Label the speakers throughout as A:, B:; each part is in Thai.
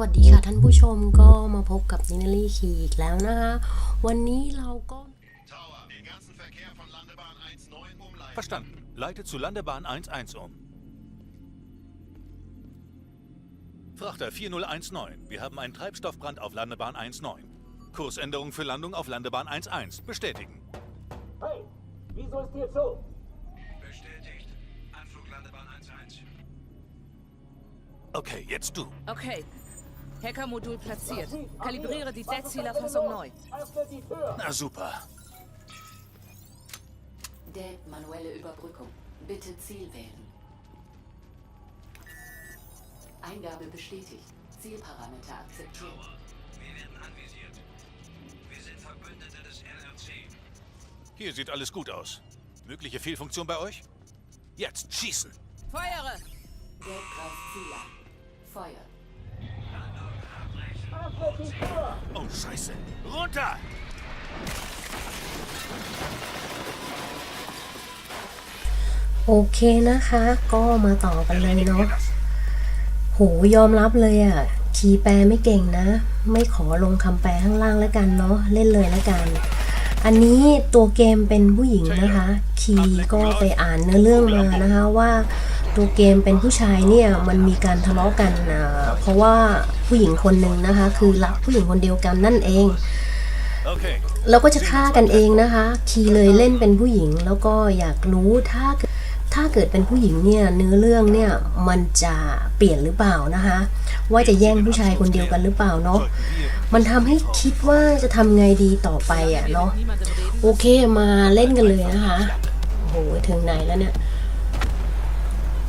A: วัสดีค่ะท่านผู้ชมก็มาพบกับนินารีคีอีกแล้วนะคะวันนี้เราก็
B: Tower, den ganzen Verkehr von Landebahn 19 umleiten.
C: Verstanden. Leite zu Landebahn 11 um. Frachter 4019. Wir haben einen Treibstoffbrand auf Landebahn 19. Kursänderung für Landung auf Landebahn 11. Bestätigen.
D: Hey, wieso ist hier zu?
B: Bestätigt. Anflug Landebahn 11.
C: Okay, jetzt du.
E: Okay. Hackermodul platziert. Kalibriere die Dead-Zielerfassung neu.
C: Na super.
F: Dead manuelle Überbrückung. Bitte Ziel wählen. Eingabe bestätigt. Zielparameter akzeptiert.
B: Wir werden anvisiert. Wir sind Verbündete des LRC.
C: Hier sieht alles gut aus. Mögliche Fehlfunktion bei euch? Jetzt schießen.
E: Feuere!
F: Dead greift Ziel an. Feuer.
C: Oh, Scheiße. Runter!
A: โอเคนะคะ ก็มาต่อกันเลยเนาะโหยอมรับเลยอะ่ะ คีย์แปลไม่เก่งนะ ไม่ขอลงคำแปลข้างล่างแล้วกันเนาะ เล่นเลยแล้วกัน อันนี้ตัวเกมเป็นผู้หญิงนะคะ คีย์ก็ไปอ่านเนื้อเรื่องมานะคะว่าตัวเกมเป็นผู้ชายเนี่ยมันมีการทะเลาะกันอ่าเพราะว่า ผู้หญิงคนหนึ่งนะคะ คือรักผู้หญิงคนเดียวกันนั่นเอง
C: Okay.
A: แล้วก็จะฆ่ากันเองนะคะ คีเลยเล่นเป็นผู้หญิงแล้วก็อยากรู้ถ้าเกิดถ้าเกิดเป็นผู้หญิงเนี่ยเนื้อเรื่องเนี่ยมันจะเปลี่ยนหรือเปล่านะคะ ว่าจะแย่งผู้ชายคนเดียวกันหรือเปล่าเนาะมันทำให้คิดว่าจะทำไงดีต่อไปอะเนาะ
E: Niemandem reden.
A: โอเคมาเล่นกันเลยนะคะโอ้โหถึงไหนแล้วเนี่ย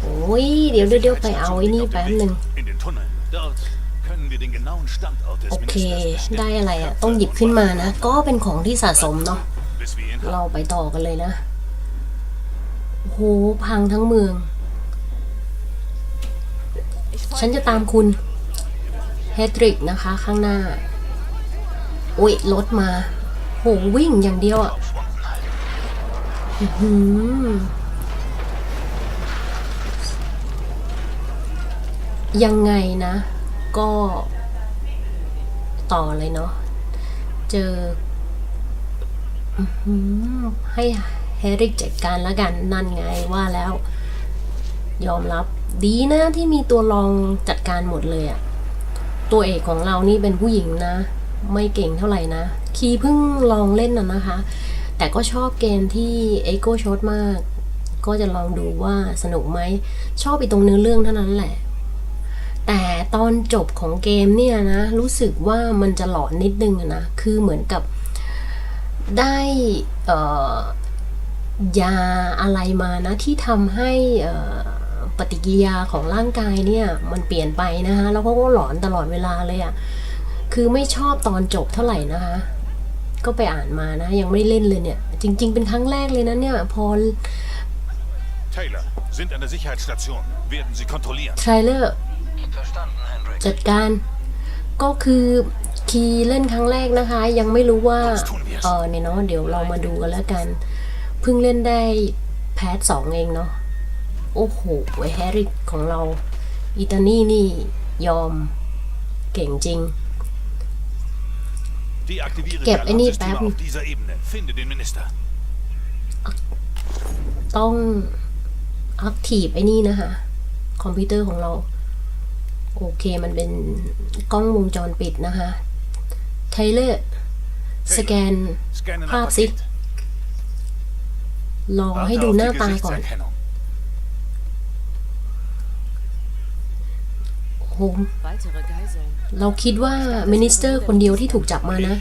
A: โอ้ยเดี๋ยวเดี๋ยวเดี๋ยวไปเอาไอ้นี่แป๊บหนึ่ง โอเค
C: Ministers
A: ได้อะไรอะ ต้องหยิบขึ้นมานะ ก็เป็นของที่สะสมเนาะ
C: bis wir ihn
A: เราไปต่อกันเลยนะโอ้โหพังทั้งเมือง
E: Ich
A: ฉัน
E: folge
A: จะตามคุณ เฮดริกนะคะ ข้างหน้า โอ้ย รถมา โห วิ่งอย่างเดียวอะ่ะอื้อหือยังไงนะ ก็ต่อเลยเนาะ เจอให้เฮริกจัดการแล้วกันนั่นไงว่าแล้ว ยอมรับ ดีนะที่มีตัวรองจัดการหมดเลยอะตัวเอกของเรานี่เป็นผู้หญิงนะ ไม่เก่งเท่าไหร่นะ คีเพิ่งลองเล่นน่ะนะคะ แต่ก็ชอบเกมที่เอโก้ชดมาก ก็จะลองดูว่าสนุกไหม ชอบไปตรงเนื้อเรื่องเท่านั้นแหละ แต่ตอนจบของเกมเนี่ยนะรู้สึกว่ามันจะหลอนนิดนึงอะนะคือเหมือนกับได้เอ่อยาอะไรมานะที่ทำให้เอ่อปฏิกิริยาของร่างกายเนี่ยมันเปลี่ยนไปนะคะแล้วเขาก็หลอนตลอดเวลาเลยอะ่ะคือไม่ชอบตอนจบเท่าไหร่นะคะก็ไปอ่านมานะ ยังไม่เล่นเลยเนี่ย จริง ๆ เป็นครั้งแรกเลยนะเนี่ยพอ
C: Taylor, sind an der Sicherheitsstation. Werden Sie kontrollieren.
A: เจัดการก็คือคีย์เล่นครั้งแรกนะคะ ยังไม่รู้ว่าเออเนี่ยเนาะเดี๋ยวเรามาดูกันแล้วกัน เพิ่งเล่นได้แพทสองเองเนาะโอ้โหแฮร์ริกของเรา อิตานี่นี่ยอมเก่งจริง
C: Deaktiviere
A: Gib
C: die
A: in die
C: Alarmsysteme
A: Betten.
C: auf dieser Ebene. Finde den Minister.
A: ต้องอัพทีฟไอ้นี่นะคะ คอมพิวเตอร์ของเรา โอเคมันเป็นกล้องวงจรปิดนะคะไทเลอร์สแกน
C: Scanne nach
A: ภาพสิ
C: Paket.
A: ลอง
C: Warte
A: ให้ดู
C: auf
A: ห
C: die
A: น้าตาก่อน
C: Gesichtserkennung.
A: โห
E: Weitere Geiseln.
A: เราคิดว่ามินิสเตอร์คนเดียวที่ถูกจับมานะ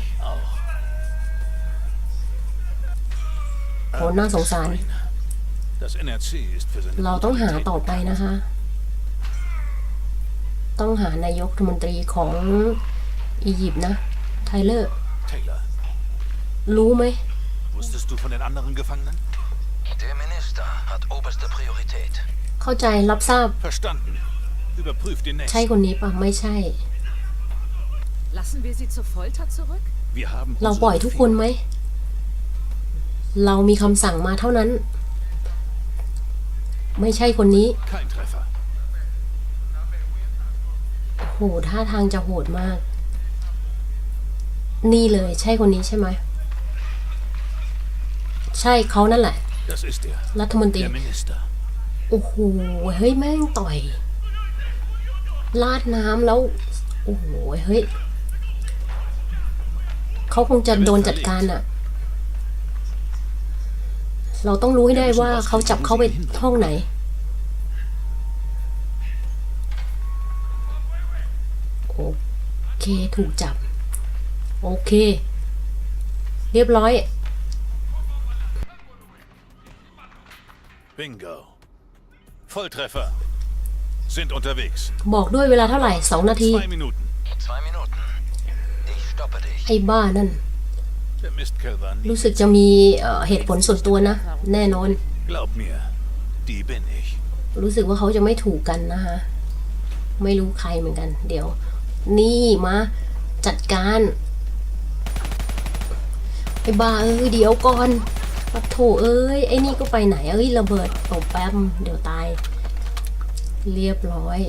A: โหน่าสงสาร
C: Das NRC ist für seine
A: เราต้องหา
C: Brutalität
A: ต่อไปนะคะ ต้องหานายกรัฐมนตรีของอียิปต์นะ ไทเลอร์
C: Taylor,
A: รู้ไหม
C: wusstest du von den anderen Gefangenen?
B: Der Minister hat oberste Priorität.
A: เข้าใจรับทราบ
C: Verstanden. Überprüf den
A: ใช่
C: nächsten.
A: คนนี้ปะไม่ใช่
E: Lassen wir sie zur Folter zurück?
C: Wir haben
A: เรา
C: unsere
A: ปล่อยทุกคน
C: Befehle.
A: ไหม เรามีคำสั่งมาเท่านั้น ไม่ใช่คนนี้
C: Kein Treffer.
A: โหโหท่าทางจะโหดมาก นี่เลยใช่คนนี้ใช่ไหม ใช่เขานั่นแหละ
C: Das ist er.
A: รัฐมนตรี
C: Der Minister.
A: โอ้โห เฮ้ย แม่งต่อย ลาดน้ำแล้ว โอ้โห เฮ้ย เขาคงจะโดนจัดการอะเราต้องรู้ให้ได้ว่าเขาจับเขาไปห้องไหน โอเคถูกจับ โอเค เรียบร้อย
C: Bingo. Volltreffer. Sind unterwegs.
A: บอกด้วยเวลาเท่าไหร่สองนาที
C: Zwei Minuten.
B: Zwei Minuten. Ich stoppe dich.
A: ไอ้บ้านั่น
C: Der Mistkerl war nie.
A: รู้สึกจะมีเอ่อเหตุผลส่วนตัวนะ แน่นอน
C: Glaub mir, die bin ich.
A: รู้สึกว่าเขาจะไม่ถูกกันนะฮะไม่รู้ใครเหมือนกัน เดี๋ยว นี่มา จัดการไอ้บ้าเอ้ยเดี๋ยวก่อนปะโถเอ้ยไอ้นี่ก็ไปไหนเอ้ยระเบิดตบแป๊บเดี๋ยวตาย เรียบร้อย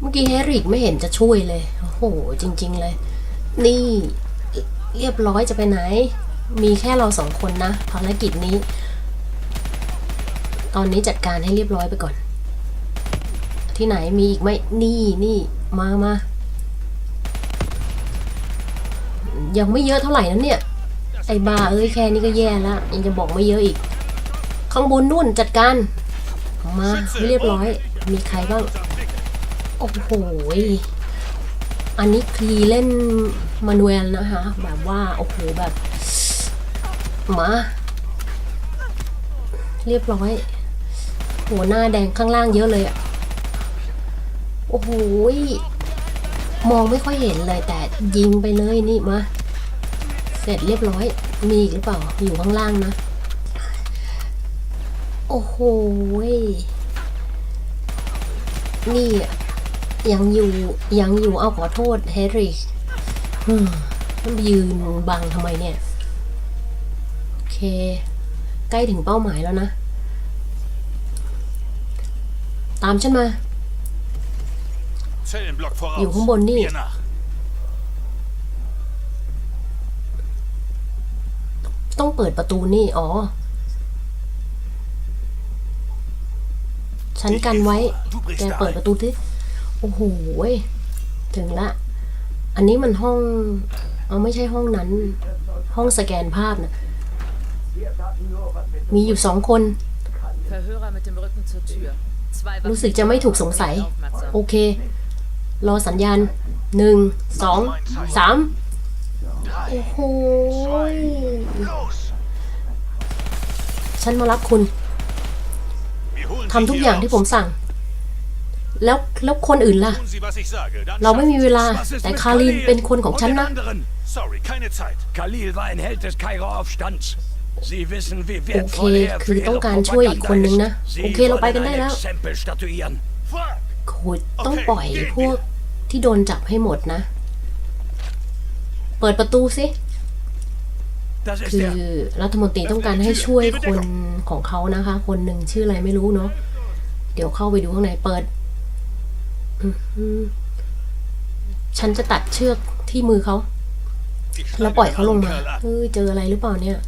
A: เมื่อกี้แฮร์ริกไม่เห็นจะช่วยเลยโอ้โหจริง ๆเลย นี่เรียบร้อยจะไปไหน มีแค่เราสองคนนะภารกิจนี้ ตอนนี้จัดการให้เรียบร้อยไปก่อน ที่ไหนมีอีกไหมนี่นี่ มามายังไม่เยอะเท่าไหร่นั้นเนี่ยไอ้บาเอ้ยแค่นี้ก็แย่แล้วยังจะบอกไม่เยอะอีก ข้างบนนู่นจัดการมาเรียบร้อย มีใครบ้าง โอ้โหอันนี้คลีเล่นมานูเอลนะคะ แบบว่า โอ้โหแบบ มา เรียบร้อยหัวหน้าแดงข้างล่างเยอะเลยอะ โอ้โหมองไม่ค่อยเห็นเลยแต่ยิงไปเลยนี่มา เสร็จเรียบร้อย มีอีกหรือเปล่า อยู่ข้างล่างนะ โอ้โหนี่อะยังอยู่ยังอยู่เอาขอโทษแฮร์รี่ฮึมมันยืนบังทำไมเนี่ย โอเค ใกล้ถึงเป้าหมายแล้วนะ ตามฉันมา
C: Zellenblock voraus.
A: Jo, Humboldt nie.
C: Mir nach.
A: ต้องเปิดประตูนี่ อ๋อ ฉันกันไว้ แกเปิดประตูที่โอ้โหยถึงละ อันนี้มันห้อง เอาไม่ใช่ห้องนั้น ห้องสแกนภาพนะมีอยู่สองคน
E: Verhörer mit dem Rücken zur Tür. Zwei
A: รู้สึกจะไม่ถูกสงสัย
E: Aufmerksam.
A: โอเค รอสัญญาณหนึ่งสองสามโอ้โหย
C: Los!
A: ฉันมารับคุณ
C: Wir holen
A: ทำ
C: Sie
A: ทุก
C: hier
A: อย่างที่
C: raus.
A: ผมสั่ง แล้วแล้วคนอื่นล่ะ
C: Tun Sie, was ich sage. Dann
A: เราไม่มีเวลา
G: Was ist
A: แต่
G: mit
A: คาริน
G: Khalil
A: เป็นคนของ
G: und
A: ฉัน
G: den
A: นะ
G: anderen?
C: Sorry, keine Zeit.
G: Khalil war ein Held des Kairer Aufstands. Sie wissen, wie
A: โอเค
G: wertvoll er
A: คือ
G: für
A: ต้อง
G: ihre
A: การช่วยอีกคนนึง
G: Propaganda
A: นะ
G: ist.
A: โอ
G: Sie
A: เค เราไปกัน
G: wollen
A: ได้
G: ein
A: แล้ว
G: Exempel statuieren.
C: Fuck!
A: โหยต้องปล่อยพวกที่โดนจับให้หมดนะ เปิดประตูสิ
G: Das ist
A: คือ
G: er.
A: รัฐมนตรีต้องการให้ช่วยคนของเขานะคะ คนหนึ่งชื่ออะไรไม่รู้เนาะ เดี๋ยวเข้าไปดูข้างในเปิดอื้อหือฉันจะตัดเชือกที่มือเขา
C: Ich
A: แล้ว
C: schneide
A: ปล่อย
C: den
A: เขาลง
C: armen
A: มา
C: Kerl ab.
A: เฮ้ยเจออะไรหรือเปล่าเนี่ย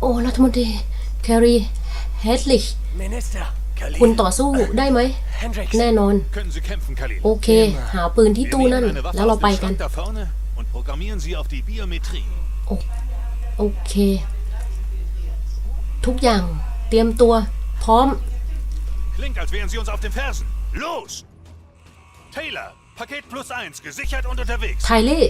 A: โอ้รัฐมนตรีแครี เฮดลิช
G: Minister.
A: คุณ
G: Khalil.
A: ต่อสู้ได้ไหม
G: Hendricks.
A: แน่นอน
C: Können Sie kämpfen, Khalil?
A: โอเค หาปืนที่
C: Wir
A: ตู้
C: nehmen
A: นั่น
C: eine Waffe
A: แล้วเรา
C: aus
A: ไป
C: dem
A: กัน
C: Schrank da vorne und programmieren sie auf die Biometrie.
A: โอเค ทุกอย่างเตรียมตัว พร้อม
C: Klingt, als wären sie uns auf den Fersen. Los! Taylor, Paket plus eins, gesichert und unterwegs.
A: ไทเล่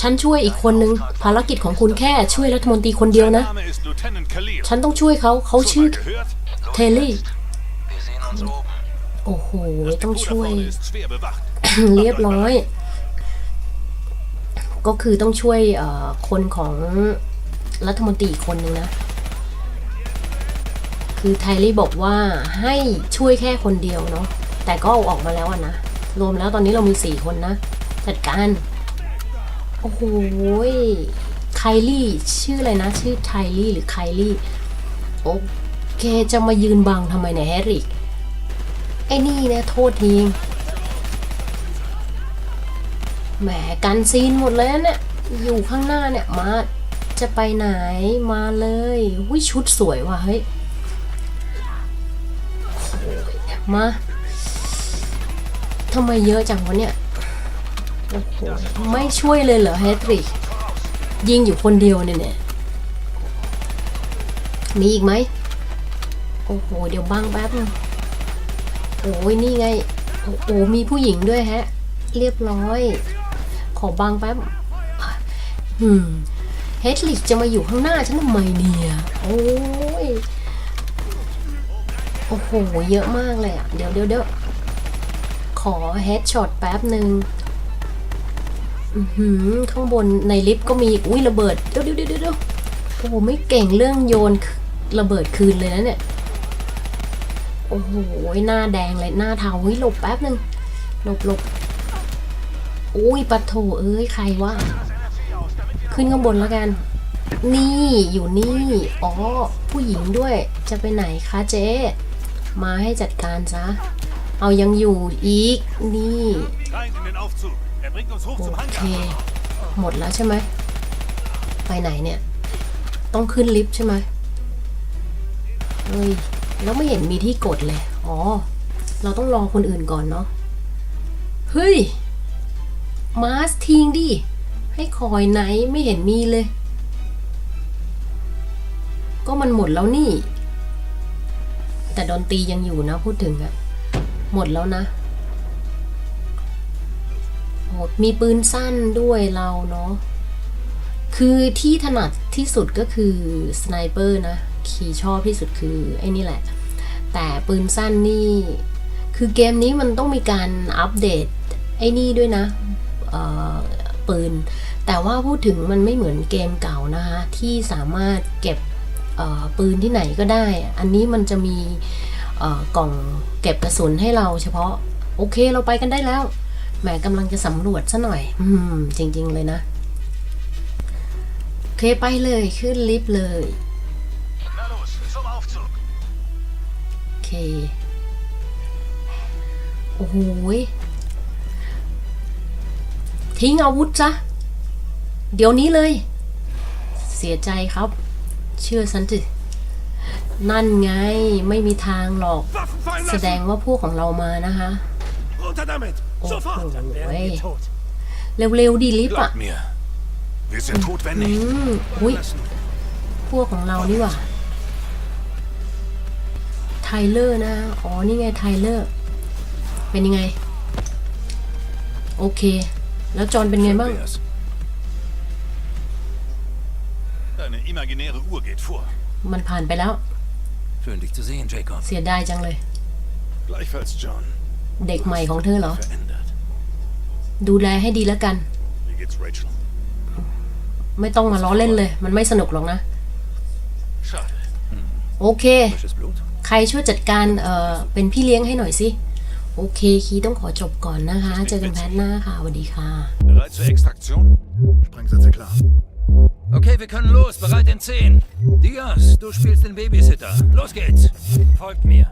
A: ฉันช่วยอีกคนนึง ภารกิจของคุณแค่ช่วยรัฐมนตรีคนเดียว
C: Sein
A: นะ
C: Name ist Lieutenant Khalil.
A: ฉันต้องช่วยเขา เขา
C: Schon
A: ชื่อ
C: mal gehört?
A: เทลลี่
B: Wir sehen uns oben.
A: โอ้โห
C: Das
A: ต้อง
C: Depot da
A: ช่วย
C: vorne ist schwer bewacht.
A: เรียบร้อย ก็คือต้องช่วยเอ่อคนของรัฐมนตรีอีกคนนึงนะ คือไทลี่บอกว่าให้ช่วยแค่คนเดียวเนาะ แต่ก็เอาออกมาแล้วอะนะ รวมแล้วตอนนี้เรามีสี่คนนะ จัดการ โอ้โหไคลี่ชื่ออะไรนะ ชื่อไทลี่หรือไคลี่ โอเค จะมายืนบังทำไมเนี่ยแฮร์ริกไอ้นี่นี่ยโทษทีแหมกันซีนหมดเลยนะเนี่ย อยู่ข้างหน้าเนี่ย มาจะไปไหนมาเลยหุ้ยชุดสวยว่ะเฮ้ยมา ทำไมเยอะจังวะเนี่ย โอ้โห ไม่ช่วยเลยเหรอแฮตริก ยิงอยู่คนเดียวเนี่ยเนี่ย มีอีกไหม โอ้โห เดี๋ยวบังแป๊บนึงโอ้ยนี่ไง โอ้โห มีผู้หญิงด้วยแฮะ เรียบร้อย ขอบังแป๊บ อืมเฮดลิกจะมาอยู่ข้างหน้าฉันทำไมเนี่ย โอ้ย โอ้โห เยอะมากเลยอะ เดี๋ยวเดี๋ยวเดี๋ยว ขอเฮดช็อตแป๊บหนึ่งข้างบนในลิฟต์ก็มี อุ้ยระเบิด เดี๋ยวเดี๋ยวเดี๋ยวเดี๋ยวโอ้โหไม่เก่งเรื่องโยนระเบิดคืนเลยนะเนี่ย โอ้โห หน้าแดงเลย หน้าเทาเฮ้ยหลบแป๊บหนึ่งหลบหลบอุ้ยปะโถเอ้ย ใครวะ ขึ้นข้างบนแล้วกัน นี่อยู่นี่ อ๋อ ผู้หญิงด้วย จะไปไหนคะเจ๊ มาให้จัดการซะ เอายังอยู่อีก นี่
C: Rein in den Aufzug. Er bringt uns hoch
A: โอ
C: zum
A: เค
C: Hangar.
A: หมดแล้วใช่ไหม ไปไหนเนี่ย ต้องขึ้นลิฟต์ใช่ไหมเฮ้ย แล้วไม่เห็นมีที่กดเลย อ๋อ เราต้องรอคนอื่นก่อนเนาะ เฮ้ย มาสทิ้งดิ ให้คอยไหนไม่เห็นมีเลย ก็มันหมดแล้วนี่ แต่ดนตรียังอยู่นะพูดถึงอะ หมดแล้วนะโอ้มีปืนสั้นด้วยเราเนาะ คือที่ถนัดที่สุดก็คือสไนเปอร์นะ ขี่ชอบที่สุดคือไอ้นี่แหละ แต่ปืนสั้นนี่ คือเกมนี้มันต้องมีการอัปเดตไอ้นี่ด้วยนะปืน แต่ว่าพูดถึงมันไม่เหมือนเกมเก่านะคะ ที่สามารถเก็บปืนที่ไหนก็ได้ อันนี้มันจะมี กล่องเก็บกระสุนให้เราเฉพาะ โอเคเราไปกันได้แล้วแหมกำลังจะสำรวจซะหน่อย อืม จริง ๆ เลยนะ โอเคไปเลยขึ้นลิฟต์เลยโอเค โอ้โหทิ้งอาวุธซะ เดี๋ยวนี้เลย เสียใจครับ เชื่อฉันสิ นั่นไงไม่มีทางหรอก
G: Waffen fallen
A: แสดง
G: lassen!
A: ว่าพวกของเรามานะคะ
G: Runter damit!
A: โอ้โห
G: Sofort! Dann werden wir tot.
A: เร็วๆดีลิฟต์อะ
C: Glaub mir. Wir sind tot, wenn
A: อื
C: nicht.
A: มอุ้ยพวกของเรานี่หว่าไทเลอร์นะอ๋อนี่ไงไทเลอร์เป็นยังไง โอเค แล้วจอห์นเป็นไงบ้าง
C: Wär's. Deine imaginäre Uhr geht vor.
A: มันผ่านไปแล้ว
G: Schön, dich zu sehen, Jacob.
A: เสียดายจังเลย
C: Gleichfalls, John.
A: เด็กใหม่ของเธอเหรอ
C: Verändert.
A: ดูแลให้ดีแล้วกัน
C: Wie geht's Rachel?
A: ไม่ต้องมาล้อเล่นเลย มันไม่สนุกหรอกนะ
C: Schade.
A: โอเค
G: Frisches Blut?
A: ใครช่วยจัดการเอ่อเป็นพี่เลี้ยงให้หน่อยสิ โอเค คีต้องขอจบก่อนนะคะ เจอกันแพทหน้าค่ะสวัสดีค่ะ
C: Bereit zur Extraktion? Sprengsätze klar.
G: Okay, wir können los. Bereit in 10. Diaz, du spielst den Babysitter. Los geht's. Folgt mir.